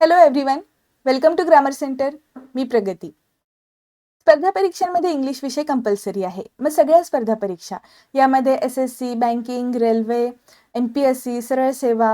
Hello everyone welcome to grammar centre मी प्रगती. स्पर्धा परीक्षांमध्ये English विषय कंपल्सरी आहे. मग सगळ्या स्पर्धा परीक्षा यामध्ये S S C banking railway M P S C सरळ सेवा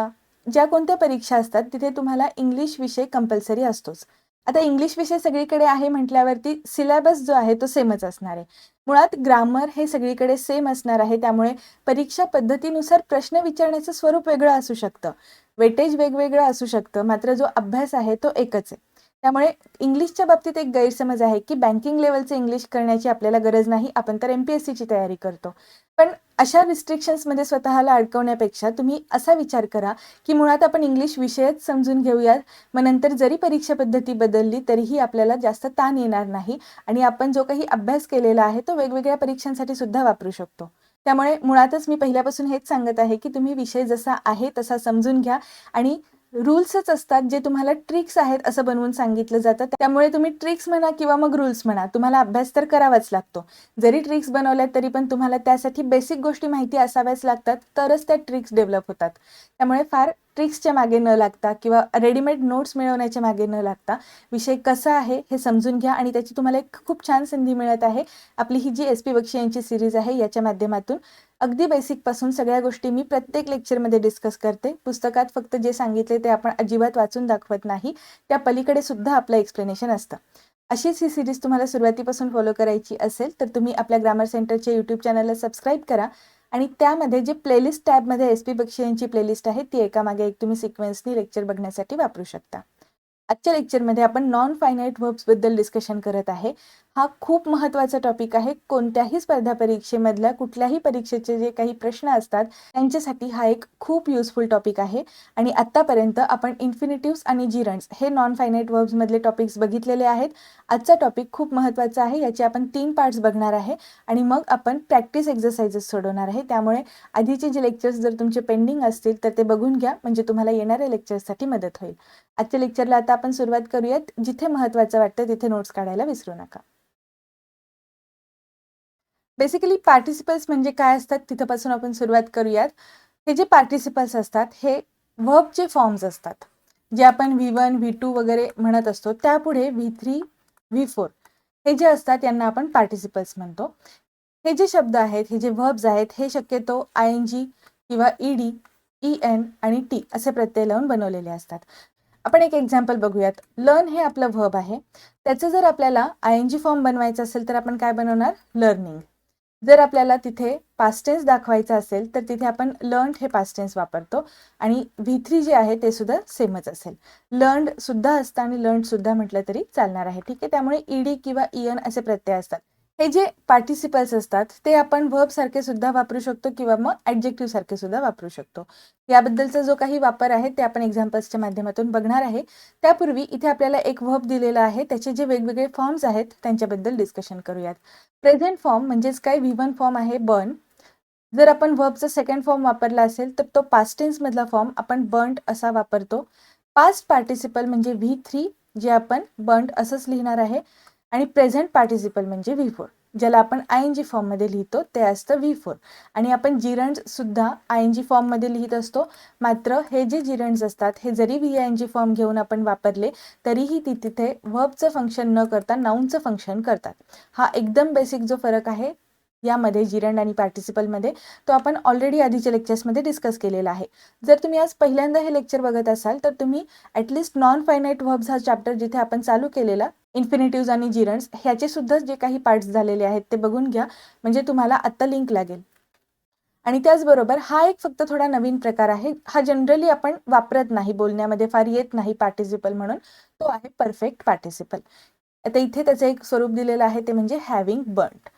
ज्या कोणत्या परीक्षा असतात तिथे तुम्हाला इंग्लिश विषय कंपल्सरी असतोच. आता इंग्लिश विषय सगळीकडे आहे म्हटल्यावरती सिलेबस जो आहे तो सेमच असणार आहे. मुळात ग्रामर हे सगळीकडे सेम असणार आहे त्यामुळे परीक्षा पद्धतीनुसार प्रश्न विचारण्याचं स्वरूप वेगळं असू शकतं. वेटेज वेगवेगळं असू शकतं मात्र जो अभ्यास आहे तो एकच आहे. त्यामुळे इंग्लिशच्या बाबतीत एक गैरसमज आहे की बँकिंग लेवलचं इंग्लिश करण्याची आपल्याला गरज नाही. आपण तर एम पी एस सीची तयारी करतो. पण अशा रिस्ट्रिक्शन्समध्ये स्वतःला अडकवण्यापेक्षा तुम्ही असा विचार करा की मुळात आपण इंग्लिश विषयच समजून घेऊयात. मग नंतर जरी परीक्षा पद्धती बदलली तरीही आपल्याला जास्त ताण येणार नाही आणि आपण जो काही अभ्यास केलेला आहे तो वेगवेगळ्या परीक्षांसाठी सुद्धा वापरू शकतो. त्यामुळे मुळातच मी पहिल्यापासून हेच सांगत आहे की तुम्ही विषय जसा आहे तसा समजून घ्या आणि रूल्सच असतात जे तुम्हाला ट्रिक्स आहेत असं बनवून सांगितलं जातं. त्यामुळे तुम्ही ट्रिक्स म्हणा किंवा मग रूल्स म्हणा तुम्हाला अभ्यास तर करावाच लागतो. जरी ट्रिक्स बनवल्यात तरी पण तुम्हाला त्यासाठी बेसिक गोष्टी माहिती असाव्याच लागतात तरच त्या ट्रिक्स डेव्हलप होतात. त्यामुळे फार ट्रिक्सच्या मागे न लागता किंवा रेडीमेड नोट्स मिळवण्याच्या मागे न लागता विषय कसा आहे हे समजून घ्या आणि त्याची तुम्हाला एक खूप छान संधी मिळत आहे. आपली ही जी एस पी बक्षी यांची सिरीज आहे याच्या माध्यमातून अगदी बेसिकपासून सगळ्या गोष्टी मी प्रत्येक लेक्चरमध्ये डिस्कस करते. पुस्तकात फक्त जे सांगितले ते आपण अजिबात वाचून दाखवत नाही. त्या पलीकडे सुद्धा आपलं एक्सप्लेनेशन असतं. अशीच ही सिरीज तुम्हाला सुरुवातीपासून फॉलो करायची असेल तर तुम्ही आपल्या ग्रामर सेंटरच्या यूट्यूब चॅनलला सबस्क्राईब करा. आणि त्यामध्ये जे प्लेलिस्ट टॅबमध्ये एस पी बक्षी यांची प्लेलिस्ट आहे ती एकामागे एक तुम्ही सिक्वेन्सनी लेक्चर बघण्यासाठी वापरू शकता. आजच्या लेक्चरमध्ये आपण नॉन फायनाईटबद्दल डिस्कशन करत आहे. हा खूप महत्त्वाचा टॉपिक आहे. कोणत्याही स्पर्धा परीक्षेमधल्या कुठल्याही परीक्षेचे जे काही प्रश्न असतात त्यांच्यासाठी हा एक खूप युजफुल टॉपिक आहे. आणि आत्तापर्यंत आपण इन्फिनिटिव्स आणि जिरण्स हे नॉन फायनाईट वर्ब्समधले टॉपिक्स बघितलेले आहेत. आजचा टॉपिक खूप महत्त्वाचा आहे. याचे आपण तीन पार्ट्स बघणार आहे. आणि मग आपण प्रॅक्टिस एक्झरसाइजेस सोडवणार आहे. त्यामुळे आधीचे जे लेक्चर्स जर तुमचे पेंडिंग असतील तर ते बघून घ्या. म्हणजे तुम्हाला येणाऱ्या लेक्चर्ससाठी मदत होईल. आजच्या लेक्चरला आता आपण सुरुवात करूयात. जिथे महत्त्वाचं वाटतं तिथे नोट्स काढायला विसरू नका. बेसिकली पार्टिसिपल्स म्हणजे काय असतात? तिथंपासून आपण सुरुवात करूयात. हे जे पार्टिसिपल्स असतात हे वर्बचे फॉर्म्स असतात. जे आपण व्ही वन व्ही टू वगैरे म्हणत असतो त्यापुढे व्ही थ्री व्ही फोर हे जे असतात यांना आपण पार्टिसिपल्स म्हणतो. हे जे शब्द आहेत हे जे वर्ब्स आहेत हे शक्यतो आय एन जी किंवा ई डी ई एन आणि टी असे प्रत्यय लावून बनवलेले असतात. आपण एक एक्झाम्पल बघूयात. लर्न हे आपलं व्हर्ब आहे. त्याचं जर आपल्याला आय एन जी फॉर्म बनवायचं असेल तर आपण काय बनवणार? लर्निंग जर आपल्याला तिथे पास्टेन्स दाखवायचं असेल तर तिथे आपण लर्न्ड हे पास्टेन्स वापरतो. आणि व्ही थ्री जे आहे ते सुद्धा सेमच असेल. लर्न्ड सुद्धा असतं आणि लर्न्ड सुद्धा म्हटलं तरी चालणार आहे. ठीक आहे? त्यामुळे ईडी किंवा इयन असे प्रत्यय असतात. हे जे पार्टिसिपल्स असतात ते आपण व्हर्ब सारखे सुद्धा वापरू शकतो किंवा मग ॲडजेक्टिव्ह सारखे सुद्धा वापरू शकतो. याबद्दलचा जो काही वापर आहे ते आपण एक्झाम्पल्सच्या माध्यमातून बघणार आहे. त्यापूर्वी इथे आपल्याला एक वर्ब दिलेला आहे त्याचे जे वेगवेगळे फॉर्म्स आहेत त्यांच्याबद्दल डिस्कशन करूयात. प्रेझेंट फॉर्म म्हणजेच काय? व्ही वन फॉर्म आहे बर्न जर आपण व्हर्बचा सेकंड फॉर्म वापरला असेल तर तो पास्टेन्समधला फॉर्म आपण बर्न्ड असा वापरतो. पास्ट पार्टिसिपल म्हणजे व्ही थ्री जे आपण बर्न्ड असंच लिहिणार आहे. आणि प्रेझेंट पार्टिसिपल म्हणजे व्ही फोर ज्याला आपण आय एन जी फॉर्ममध्ये लिहितो ते असतं व्ही फोर आणि आपण जिरंड्ससुद्धा आय एन जी फॉर्ममध्ये लिहित असतो. मात्र हे जे जिरंड्स असतात हे जरी V I N G form घेऊन आपण वापरले तरीही ती तिथे वर्बचं फंक्शन न करता नाऊनचं फंक्शन करतात. हा एकदम बेसिक जो फरक आहे यामध्ये जिरंड आणि पार्टिसिपलमध्ये तो आपण ऑलरेडी आधीच्या लेक्चर्समध्ये डिस्कस केलेला आहे. जर तुम्ही आज पहिल्यांदा हे लेक्चर बघत असाल तर तुम्ही at least non finite verbs हा चॅप्टर जिथे आपण चालू केलेला इन्फिनिटिव्ज आणि जिरण्स ह्याचे सुद्धा जे काही पार्ट्स झालेले आहेत ते बघून घ्या. म्हणजे तुम्हाला आत्ता लिंक लागेल. आणि त्याचबरोबर हा एक फक्त थोडा नवीन प्रकार आहे. हा जनरली आपण वापरत नाही बोलण्यामध्ये फार येत नाही पार्टिसिपल म्हणून. तो आहे परफेक्ट पार्टिसिपल. आता इथे त्याचं एक स्वरूप दिलेलं आहे ते म्हणजे हॅव्हिंग बर्न्ड.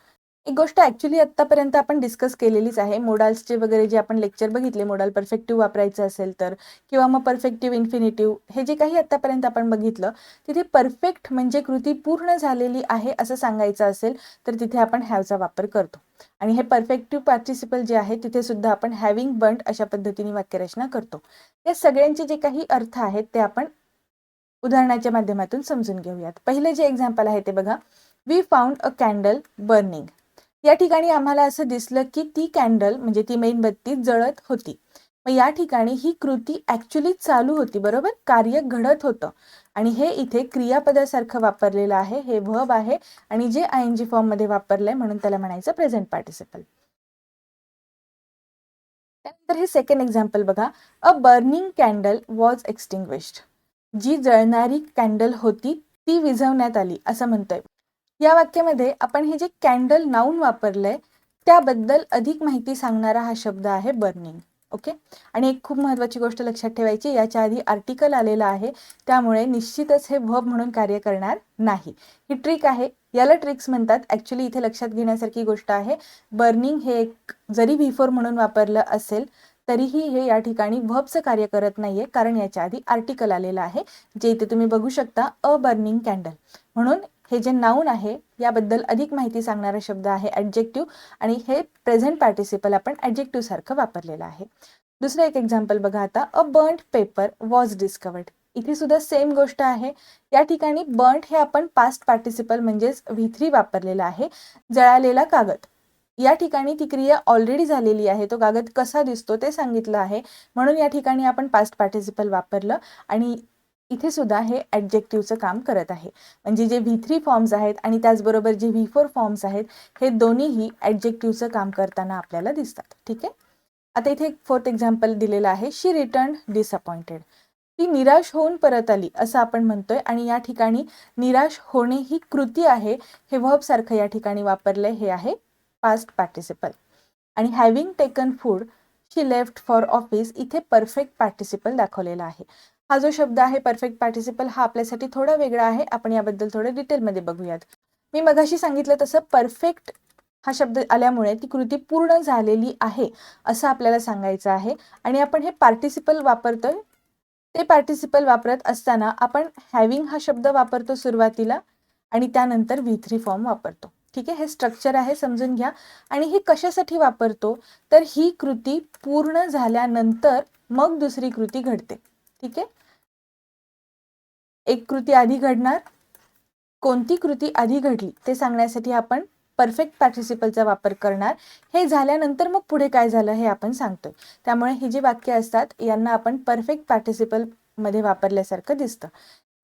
एक गोष्ट ऍक्च्युली आत्तापर्यंत आपण डिस्कस केलेलीच आहे. मोडाल्सचे वगैरे जे आपण लेक्चर बघितले मोडाल परफेक्टिव्ह वापरायचं असेल तर किंवा मग परफेक्टिव्ह इन्फिनिटिव्ह हे जे काही आत्तापर्यंत आपण बघितलं तिथे परफेक्ट म्हणजे कृती पूर्ण झालेली आहे असं सांगायचं असेल तर तिथे आपण हॅवचा वापर करतो. आणि हे परफेक्टिव्ह पार्टिसिपल जे आहे तिथे सुद्धा आपण हॅविंग बंट अशा पद्धतीने वाक्यरचना करतो. या सगळ्यांचे जे काही अर्थ आहेत ते आपण उदाहरणाच्या माध्यमातून समजून घेऊयात. पहिले जे एक्झाम्पल आहे ते बघा. We found a candle burning या ठिकाणी आम्हाला असं दिसलं की ती कॅन्डल म्हणजे ती मेणबत्ती जळत होती. मग या ठिकाणी ही कृती ऍक्च्युली चालू होती बरोबर? कार्य घडत होतं. आणि हे इथे क्रियापदासारखं वापरलेलं आहे हे व्हब आहे आणि जे आय एन जी फॉर्ममध्ये वापरलंय म्हणून त्याला म्हणायचं प्रेझेंट पार्टिसिपल त्यानंतर हे सेकंड एक्झाम्पल बघा. A burning candle was extinguished जी जळणारी कॅन्डल होती ती विझवण्यात आली असं म्हणतोय. या वाक्यामध्ये आपण हे जे कॅन्डल नाऊन वापरलंय त्याबद्दल अधिक माहिती सांगणारा हा शब्द आहे बर्निंग ओके आणि एक खूप महत्वाची गोष्ट लक्षात ठेवायची याच्या आधी आर्टिकल आलेला आहे त्यामुळे निश्चितच हे व्हब म्हणून कार्य करणार नाही. ही ट्रिक आहे. याला ट्रिक्स म्हणतात. ऍक्च्युली इथे लक्षात घेण्यासारखी गोष्ट आहे. बर्निंग हे एक जरी व्ही म्हणून वापरलं असेल तरीही हे या ठिकाणी व्हबचं कार्य करत नाहीये कारण याच्या आधी आर्टिकल आलेलं आहे जे इथे तुम्ही बघू शकता अ बर्निंग कॅन्डल म्हणून हे जे नाऊन आहे याबद्दल अधिक माहिती सांगणारा शब्द आहे ॲडजेक्टिव्ह आणि हे प्रेझेंट पार्टिसिपल आपण ॲडजेक्टिव्ह सारखं वापरलेलं आहे. दुसरं एक एक्झाम्पल बघा आता a burnt paper was discovered इथे सुद्धा सेम गोष्ट आहे. या ठिकाणी बर्न्ट हे आपण पास्ट पार्टिसिपल म्हणजेच व्ही थ्री वापरलेलं आहे. जळालेला कागद. या ठिकाणी ती क्रिया ऑलरेडी झालेली आहे. तो कागद कसा दिसतो ते सांगितलं आहे. म्हणून या ठिकाणी आपण पास्ट पार्टिसिपल वापरलं आणि इथे सुद्धा हे ॲडजेक्टिव्हचं काम करत आहे. म्हणजे जे व्ही थ्री फॉर्म्स आहेत आणि त्याचबरोबर जे व्ही फोर फॉर्म्स आहेत हे दोन्हीही ॲडजेक्टिव्हचं काम करताना आपल्याला दिसतात. ठीक आहे? आता इथे एक फोर्थ एक्झाम्पल दिलेलं आहे. शी रिटर्न डिसअपॉइंटेड ती निराश होऊन परत आली असं आपण म्हणतोय. आणि या ठिकाणी निराश होणे ही कृती आहे. हे वर्ब सारखं या ठिकाणी वापरलंय. हे आहे पास्ट पार्टिसिपल आणि having taken food she left for office इथे परफेक्ट पार्टिसिपल दाखवलेला आहे. हा जो शब्द आहे परफेक्ट पार्टिसिपल हा आपल्यासाठी थोडा वेगळा आहे. आपण याबद्दल थोडं डिटेलमध्ये बघूयात. मी मगाशी सांगितलं तसं परफेक्ट हा शब्द आल्यामुळे ती कृती पूर्ण झालेली आहे असं आपल्याला सांगायचं आहे. आणि आपण हे पार्टिसिपल वापरतोय ते पार्टिसिपल वापरत असताना आपण हॅव्हिंग हा शब्द वापरतो सुरुवातीला आणि त्यानंतर व्ही थ्री फॉर्म वापरतो. ठीक आहे? हे स्ट्रक्चर आहे समजून घ्या. आणि हे कशासाठी वापरतो? तर ही कृती पूर्ण झाल्यानंतर मग दुसरी कृती घडते. ठीक आहे? एक कृती आधी घडणार कोणती कृती आधी घडली ते सांगण्यासाठी आपण परफेक्ट पार्टिसिपलचा वापर करणार. हे झाल्यानंतर मग पुढे काय झालं हे आपण सांगतोय. त्यामुळे ही जी वाक्य असतात यांना आपण परफेक्ट पार्टिसिपलमध्ये वापरल्यासारखं दिसतं.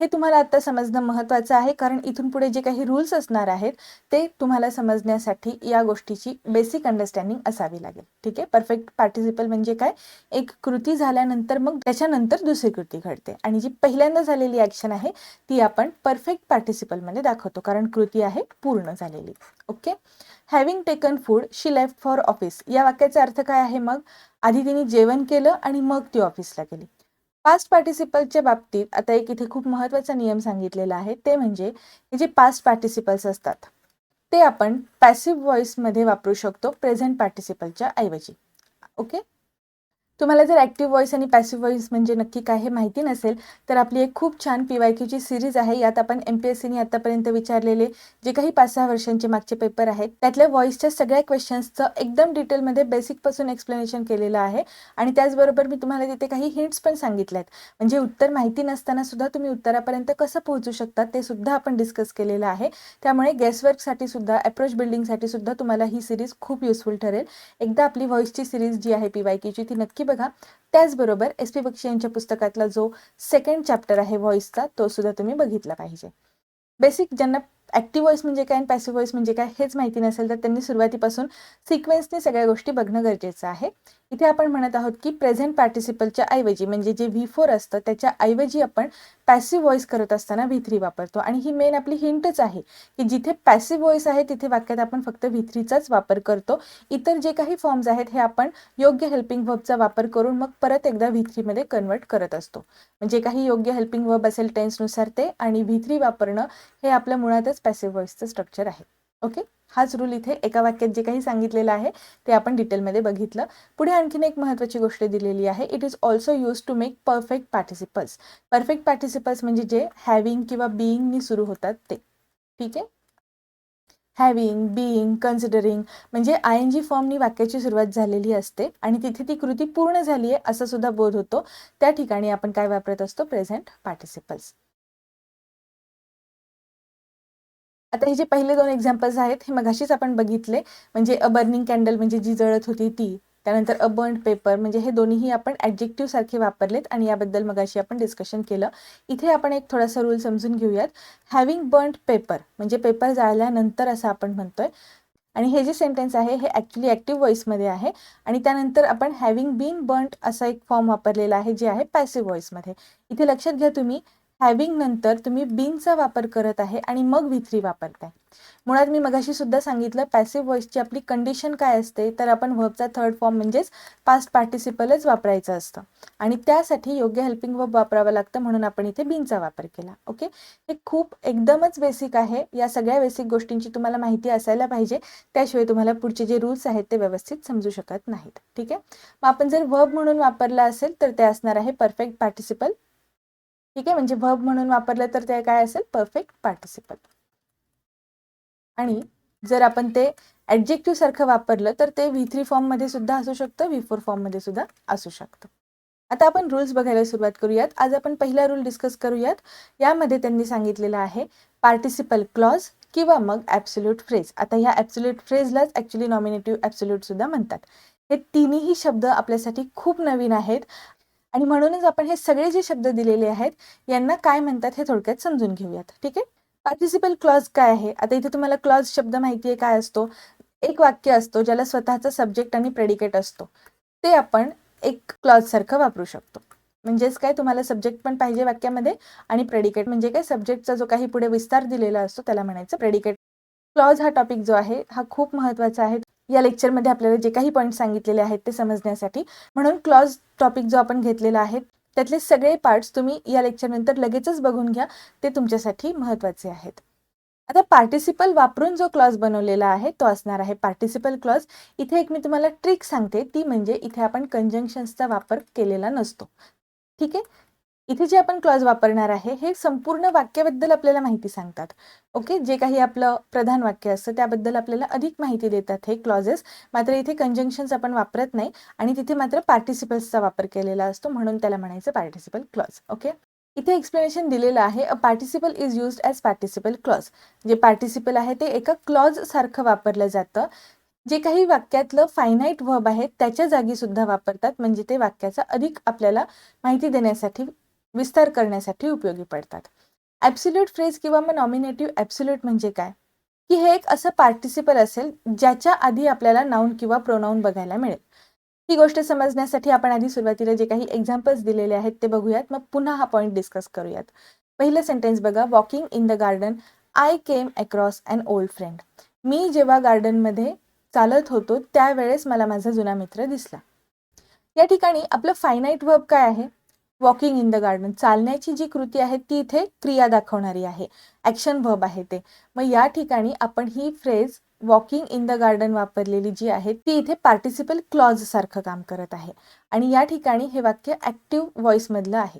हे तुम्हाला आता समजणं महत्त्वाचं आहे कारण इथून पुढे जे काही रूल्स असणार आहेत ते तुम्हाला समजण्यासाठी या गोष्टीची बेसिक अंडरस्टँडिंग असावी लागेल. ठीक आहे? परफेक्ट पार्टिसिपल म्हणजे काय? एक कृती झाल्यानंतर मग त्याच्यानंतर दुसरी कृती घडते. आणि जी पहिल्यांदा झालेली ॲक्शन आहे ती आपण परफेक्ट पार्टिसिपलमध्ये दाखवतो कारण कृती आहे पूर्ण झालेली. Okay having taken food she left for office या वाक्याचा अर्थ काय आहे मग? आधी तिने जेवण केलं आणि मग ती ऑफिसला गेली. पास्ट पार्टिसिपलच्या बाबतीत आता एक इथे खूप महत्त्वाचा नियम सांगितलेला आहे. ते म्हणजे हे जे पास्ट पार्टिसिपल्स असतात ते आपण पॅसिव्ह व्हॉइसमध्ये वापरू शकतो प्रेझेंट पार्टिसिपलच्या ऐवजी. ओके तुम्हाला जर ॲक्टिव्ह व्हॉइस आणि पॅसिव्ह व्हॉइस म्हणजे नक्की काय हे माहिती नसेल तर आपली एक खूप छान पी वाय क्यूची सिरीज आहे. यात आपण एम पी एस सीने आतापर्यंत विचारलेले जे काही पाच सहा वर्षांचे मागचे पेपर आहेत त्यातल्या व्हॉइसच्या सगळ्या क्वेश्चन्सचं एकदम डिटेलमध्ये बेसिकपासून एक्सप्लेनेशन केलेलं आहे. आणि त्याचबरोबर मी तुम्हाला तिथे काही हिंट्स पण सांगितले आहेत म्हणजे उत्तर माहिती नसताना सुद्धा तुम्ही उत्तरापर्यंत कसं पोहोचू शकता ते सुद्धा आपण डिस्कस केलेलं आहे. त्यामुळे गेसवर्कसाठी सुद्धा अप्रोच बिल्डिंगसाठी सुद्धा तुम्हाला ही सिरीज खूप युजफुल ठरेल. एकदा आपली व्हॉइसची सिरीज जी आहे पी वाय क्यूची ती नक्की बघा. त्याचबरोबर एस पी बक्षी यांच्या पुस्तकातला जो सेकंड चॅप्टर आहे व्हॉइसचा तो सुद्धा तुम्ही बघितला पाहिजे. बेसिक ज्यांना ॲक्टिव्ह व्हॉइस म्हणजे काय आणि पॅसिव्ह व्हॉइस म्हणजे काय हेच माहिती नसेल तर त्यांनी सुरुवातीपासून सिक्वेन्सने सगळ्या गोष्टी बघणं गरजेचं आहे. इथे आपण म्हणत आहोत की प्रेझेंट पार्टिसिपलच्या ऐवजी म्हणजे जे व्ही फोर असतं त्याच्या ऐवजी आपण पॅसिव्ह व्हॉइस करत असताना व्ही थ्री वापरतो. आणि ही मेन आपली हिंटच आहे की जिथे पॅसिव्ह व्हॉइस आहे तिथे वाक्यात आपण फक्त व्ही थ्रीचाच वापर करतो. इतर जे काही फॉर्म्स आहेत हे आपण योग्य हेल्पिंग वर्बचा वापर करून मग परत एकदा व्ही थ्रीमध्ये कन्वर्ट करत असतो. म्हणजे काही योग्य हेल्पिंग वर्ब असेल टेन्सनुसार ते आणि व्ही थ्री वापरणं हे आपल्या मुळातच पॅसिव्ह व्हॉइसचं स्ट्रक्चर आहे. ओके हाच रूल इथे एका वाक्यात जे काही सांगितलेलं आहे ते आपण डिटेलमध्ये बघितलं. पुढे आणखीन एक महत्त्वाची गोष्ट दिलेली आहे. It is also use to make perfect participles perfect participles म्हणजे जे हॅविंग किंवा बिईंगनी सुरू होतात ते. ठीक आहे? हॅविंग बिईंग कन्सिडरिंग म्हणजे आय एन जी फॉर्मनी वाक्याची सुरुवात झालेली असते आणि तिथे ती कृती पूर्ण झाली आहे असा सुद्धा बोध होतो. त्या ठिकाणी आपण काय वापरत असतो? प्रेझेंट पार्टिसिपल्स आता हे जे पहिले दोन एक्झाम्पल्स आहेत हे मगाशीच आपण बघितले. म्हणजे अ बर्निंग कॅन्डल म्हणजे जी जळत होती ती. त्यानंतर अ बर्न्ड पेपर म्हणजे हे दोन्हीही आपण ॲडजेक्टिव्ह सारखे वापरलेत आणि याबद्दल मगाशी आपण डिस्कशन केलं. इथे आपण एक थोडासा रूल समजून घेऊयात. हॅव्हिंग बर्न्ड पेपर म्हणजे पेपर जाळल्यानंतर असं आपण म्हणतोय. आणि हे जे सेंटेन्स आहे हे ॲक्च्युली ॲक्टिव्ह व्हॉइसमध्ये आहे. आणि त्यानंतर आपण हॅव्हिंग बीन बर्न्ड असा एक फॉर्म वापरलेला आहे जे आहे पॅसिव्ह व्हॉइसमध्ये इथे लक्षात घ्या तुम्ही हॅविंग नंतर तुम्ही बीनचा वापर करत आहे आणि मग व्ही थ्री वापरताय. मुळात मी मगाशी सुद्धा सांगितलं पॅसिव्ह व्हॉइसची आपली कंडिशन काय असते तर आपण व्हबचा थर्ड फॉर्म म्हणजेच पास्ट पार्टिसिपलच वापरायचं असतं. आणि त्यासाठी योग्य हेल्पिंग वर्ब वापरावं लागतं म्हणून आपण इथे बीनचा वापर केला. ओके हे खूप एकदमच बेसिक आहे. या सगळ्या बेसिक गोष्टींची तुम्हाला माहिती असायला पाहिजे. त्याशिवाय तुम्हाला पुढचे जे रूल्स आहेत ते व्यवस्थित समजू शकत नाहीत. ठीक आहे? मग आपण जर व्हब म्हणून वापरला असेल तर ते असणार आहे परफेक्ट पार्टिसिपल ठीक आहे? म्हणजे व्हब म्हणून वापरलं तर ते काय असेल? परफेक्ट पार्टिसिपल आणि जर आपण ते ॲडजेक्टिव्ह सारखं वापरलं तर ते व्ही थ्री फॉर्ममध्ये सुद्धा असू शकतं व्ही फोर फॉर्ममध्ये सुद्धा असू शकतं. आता आपण रूल्स बघायला सुरुवात करूयात. आज आपण पहिला रूल डिस्कस करूयात. यामध्ये त्यांनी सांगितलेलं आहे पार्टिसिपल क्लॉज किंवा मग ऍब्सोल्यूट फ्रेज आता ह्या ॲब्सोल्यूट फ्रेजलाच ॲक्च्युली नॉमिनेटिव्ह ॲब्सोल्यूट सुद्धा म्हणतात. हे तिन्ही शब्द आपल्यासाठी खूप नवीन आहेत. आणि म्हणूनच आपण हे सगळे जे शब्द दिलेले आहेत यांना काय म्हणतात हे थोडक्यात समजून घेऊयात ठीक आहे? पार्टिसिपल क्लॉज काय आहे? आता इथे तुम्हाला क्लॉज शब्द माहिती आहे काय असतो? एक वाक्य असतो ज्याला स्वतःचा सब्जेक्ट आणि प्रेडिकेट असतो. ते आपण एक क्लॉज सारखं वापरू शकतो. म्हणजेच काय? तुम्हाला सब्जेक्ट पण पाहिजे वाक्यामध्ये आणि प्रेडिकेट म्हणजे काय? सब्जेक्टचा जो काही पुढे विस्तार दिलेला असतो त्याला म्हणायचं प्रेडिकेट क्लॉज हा टॉपिक जो आहे हा खूप महत्त्वाचा आहे. या लेक्चरमध्ये आपल्याला जे काही पॉईंट सांगितलेले आहेत ते समजण्यासाठी. म्हणून क्लॉज टॉपिक जो आपण घेतलेला आहे त्यातले सगळे पार्ट्स तुम्ही या लेक्चरनंतर लगेचच बघून घ्या. ते तुमच्यासाठी महत्त्वाचे आहेत. आता पार्टिसिपल वापरून जो क्लॉज बनवलेला आहे तो असणार आहे पार्टिसिपल क्लॉज इथे एक मी तुम्हाला ट्रिक सांगते ती म्हणजे इथे आपण कंजंक्शन्सचा वापर केलेला नसतो. ठीक आहे? इथे जे आपण क्लॉज वापरणार आहे हे संपूर्ण वाक्याबद्दल आपल्याला माहिती सांगतात. ओके जे काही आपलं प्रधान वाक्य असतं त्याबद्दल आपल्याला अधिक माहिती देतात हे क्लॉजेस मात्र इथे कंजंक्शन्स आपण वापरत नाही आणि तिथे मात्र पार्टिसिपल्सचा वापर केलेला असतो म्हणून त्याला म्हणायचं पार्टिसिपल क्लॉज ओके इथे एक्सप्लेनेशन दिलेलं आहे a participle is used as participle clause जे पार्टिसिपल आहे ते एका क्लॉज सारखं वापरलं जातं. जे काही वाक्यातलं फायनाईट व्हब आहे त्याच्या जागी सुद्धा वापरतात. म्हणजे ते वाक्याचा अधिक आपल्याला माहिती देण्यासाठी विस्तार करण्यासाठी उपयोगी पडतात. ॲब्सोल्यूट फ्रेज किंवा मग नॉमिनेटिव्ह ॲब्सोल्यूट म्हणजे काय? की हे एक असं पार्टिसिपल असेल ज्याच्या आधी आपल्याला नाऊन किंवा प्रोनाऊन बघायला मिळेल. ही गोष्ट समजण्यासाठी आपण आधी सुरुवातीला जे काही एक्झाम्पल्स दिलेले आहेत ते बघूयात. मग पुन्हा हा पॉईंट डिस्कस करूयात. पहिलं सेंटेन्स बघा. Walking in the garden I came across an old friend मी जेव्हा गार्डनमध्ये चालत होतो त्यावेळेस मला माझा जुना मित्र दिसला. या ठिकाणी आपलं फायनाईट वर्ब काय आहे? वॉकिंग इन द गार्डन चालण्याची जी कृती आहे ती इथे क्रिया दाखवणारी आहे. ॲक्शन व्हब आहे ते. मग या ठिकाणी आपण ही phrase walking in the garden वापरलेली जी आहे ती इथे पार्टिसिपल क्लॉज सारखं काम करत आहे. आणि या ठिकाणी हे वाक्य ॲक्टिव्ह व्हॉइसमधलं आहे.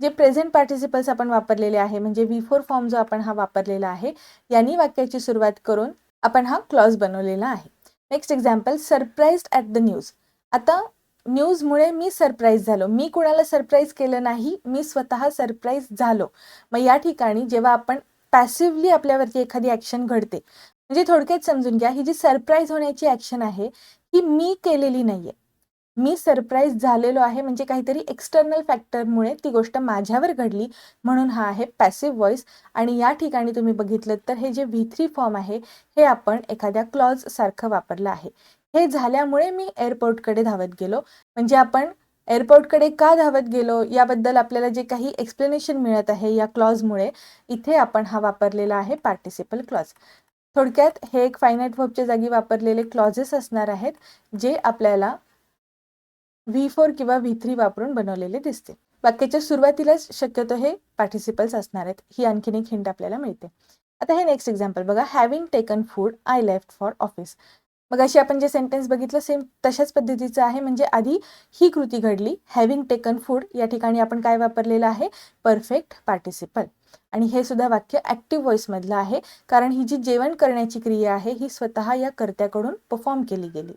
जे प्रेझेंट पार्टिसिपल्स आपण वापरलेले आहे म्हणजे व्ही फोर फॉर्म जो आपण हा वापरलेला आहे यांनी वाक्याची सुरुवात करून आपण हा क्लॉज बनवलेला आहे. Next example surprise at the news. आता न्यूजमुळे मी सरप्राईज झालो. मी कुणाला सरप्राईज केलं नाही मी स्वतः सरप्राईज झालो. मग या ठिकाणी जेव्हा आपण पॅसिव्हली आपल्यावरती एखादी ॲक्शन घडते म्हणजे थोडक्यात समजून घ्या ही जी सरप्राईज होण्याची ॲक्शन आहे ही मी केलेली नाही आहे मी सरप्राईज झालेलो आहे म्हणजे काहीतरी एक्सटर्नल फॅक्टरमुळे ती गोष्ट माझ्यावर घडली म्हणून हा आहे पॅसिव्ह व्हॉइस आणि या ठिकाणी तुम्ही बघितलं तर हे जे व्ही थ्री फॉर्म आहे हे आपण एखाद्या क्लॉज सारखं वापरलं आहे. हे झाल्यामुळे मी एअरपोर्टकडे धावत गेलो. म्हणजे आपण एअरपोर्टकडे का धावत गेलो याबद्दल आपल्याला जे काही एक्सप्लेनेशन मिळत आहे या क्लॉजमुळे इथे आपण हा वापरलेला आहे पार्टिसिपल क्लॉज थोडक्यात हे एक फायनाईट व्हबच्या जागी वापरलेले क्लॉजेस असणार आहेत जे आपल्याला व्ही फोर किंवा व्ही थ्री वापरून बनवलेले दिसते वाक्याच्या सुरुवातीलाच शक्यतो हे पार्टिसिपल्स असणार आहेत. ही आणखीन एक हिंट आपल्याला मिळते. आता हे नेक्स्ट एक्झाम्पल बघा. Having taken food I left for office मग अशी आपण जे सेंटेन्स बघितलं सेम तशाच पद्धतीचं आहे. म्हणजे आधी ही कृती घडली. हॅव्हिंग टेकन फूड या ठिकाणी आपण काय वापरलेलं आहे? परफेक्ट पार्टिसिपल आणि हे सुद्धा वाक्य ॲक्टिव्ह व्हॉइसमधलं आहे. कारण ही जी जेवण करण्याची क्रिया आहे ही स्वतः या कर्त्याकडून परफॉर्म केली गेली.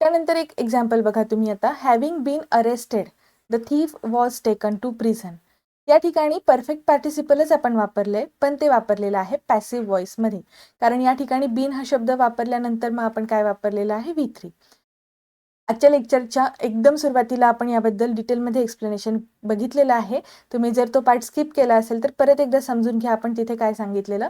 त्यानंतर एक एक्झाम्पल बघा तुम्ही आता. Having been arrested the thief was taken to prison या ठिकाणी परफेक्ट पार्टिसिपलच आपण वापरले पण ते वापरलेलं आहे पॅसिव्ह व्हॉइसमध्ये कारण या ठिकाणी बीन हा शब्द वापरल्यानंतर मग आपण काय वापरलेलं आहे? व्ही थ्री आजच्या लेक्चरच्या एकदम सुरुवातीला आपण याबद्दल डिटेलमध्ये एक्सप्लेनेशन बघितलेलं आहे. तुम्ही जर तो पार्ट स्किप केला असेल तर परत एकदा समजून घ्या आपण तिथे काय सांगितलेलं.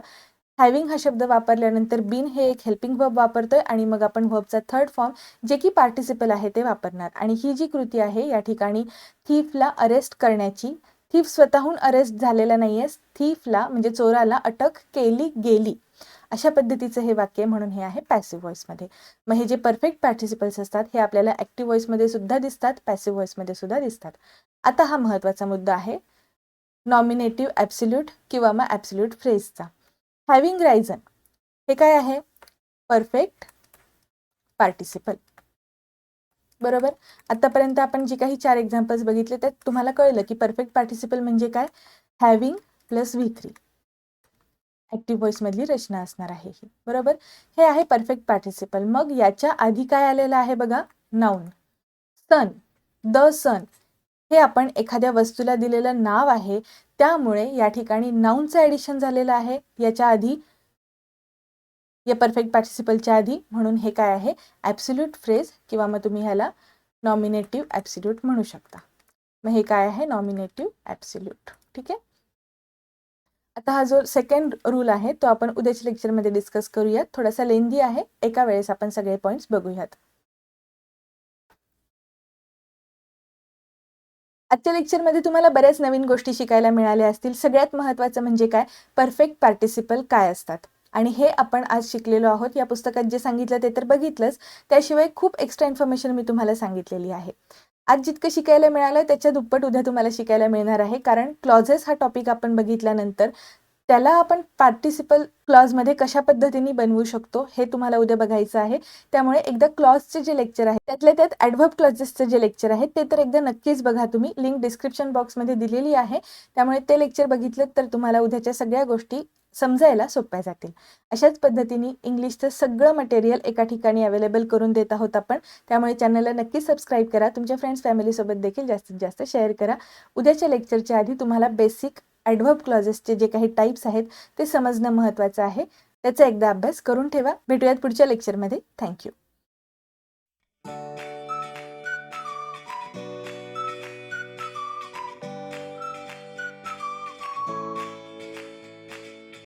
हॅविंग हा शब्द वापरल्यानंतर बीन हे एक हेल्पिंग वर्ब वापरतोय आणि मग आपण वर्बचा थर्ड फॉर्म जे की पार्टिसिपल आहे ते वापरणार. आणि ही जी कृती आहे या ठिकाणी थीफला अरेस्ट करण्याची थीफ स्वतःहून अरेस्ट झालेला नाही आहे थीफला म्हणजे चोराला अटक केली गेली. अशा पद्धतीचं हे वाक्य म्हणून हे आहे पॅसिव्ह व्हॉइसमध्ये मग हे जे परफेक्ट पार्टिसिपल्स असतात हे आपल्याला ॲक्टिव्ह व्हॉइसमध्ये सुद्धा दिसतात पॅसिव्ह व्हॉइसमध्ये सुद्धा दिसतात. आता हा महत्त्वाचा मुद्दा आहे. नॉमिनेटिव्ह ॲब्सल्यूट किंवा मग ॲब्सल्यूट फ्रेजचा हॅव्हिंग रायझन हे काय आहे? परफेक्ट पार्टिसिपल बरोबर? आतापर्यंत आपण जे काही चार एक्झाम्पल्स बघितले त्यात तुम्हाला कळलं की परफेक्ट पार्टिसिपल म्हणजे काय? Having plus V three active व्हॉइसमधली रचना असणार आहे ही. बरोबर? हे आहे परफेक्ट पार्टिसिपल मग याच्या आधी काय आलेलं आहे बघा? नाऊन सन द सन हे आपण एखाद्या वस्तूला दिलेलं नाव आहे. त्यामुळे या ठिकाणी नाऊनचं ॲडिशन झालेलं आहे. याच्या आधी या परफेक्ट पार्टिसिपलच्या आधी म्हणून हे काय आहे? ॲब्सल्यूट फ्रेज किंवा मग तुम्ही ह्याला नॉमिनेटिव्ह ॲब्सल्यूट म्हणू शकता. मग हे काय आहे? नॉमिनेटिव्ह ॲब्सल्यूट ठीक आहे? आता हा जो सेकंड रूल आहे तो आपण उद्याच्या लेक्चरमध्ये डिस्कस करूयात. थोडासा लेंदी आहे. एका वेळेस आपण सगळे पॉईंट्स बघूयात. आजच्या लेक्चरमध्ये तुम्हाला बऱ्याच नवीन गोष्टी शिकायला मिळाल्या असतील. सगळ्यात महत्त्वाचं म्हणजे काय? परफेक्ट पार्टिसिपल काय असतात? आणि हे आपण आज शिकलेलो आहोत. या पुस्तकात जे सांगितलं ते तर बघितलंच. त्याशिवाय खूप एक्स्ट्रा इन्फॉर्मेशन मी तुम्हाला सांगितलेली आहे. आज जितकं शिकायला मिळालं त्याच्या दुप्पट उद्या तुम्हाला शिकायला मिळणार आहे. कारण क्लॉजेस हा टॉपिक आपण बघितल्यानंतर त्याला आपण पार्टिसिपल क्लॉजमध्ये कशा पद्धतीने बनवू शकतो हे तुम्हाला उद्या बघायचं आहे. त्यामुळे एकदा क्लॉजचे जे लेक्चर आहे त्यातल्या त्यात ॲडव्हर्ब क्लॉजेसचे जे लेक्चर आहे ते तर एकदा नक्कीच बघा तुम्ही. लिंक डिस्क्रिप्शन बॉक्समध्ये दिलेली आहे. त्यामुळे ते लेक्चर बघितलं तर तुम्हाला उद्याच्या सगळ्या गोष्टी समजायला सोप्या जातील. अशाच पद्धतीने इंग्लिशचं सगळं मटेरियल एका ठिकाणी अवेलेबल करून देत आहोत आपण. त्यामुळे चॅनलला नक्की सबस्क्राईब करा. तुमच्या फ्रेंड्स फॅमिलीसोबत देखील जास्तीत जास्त शेअर करा. उद्याच्या लेक्चरच्या आधी तुम्हाला बेसिक ॲडव्हर्ब क्लॉजेसचे जे काही टाईप्स आहेत ते समजणं महत्त्वाचं आहे. त्याचा एकदा अभ्यास करून ठेवा. भेटूयात पुढच्या लेक्चरमध्ये थँक्यू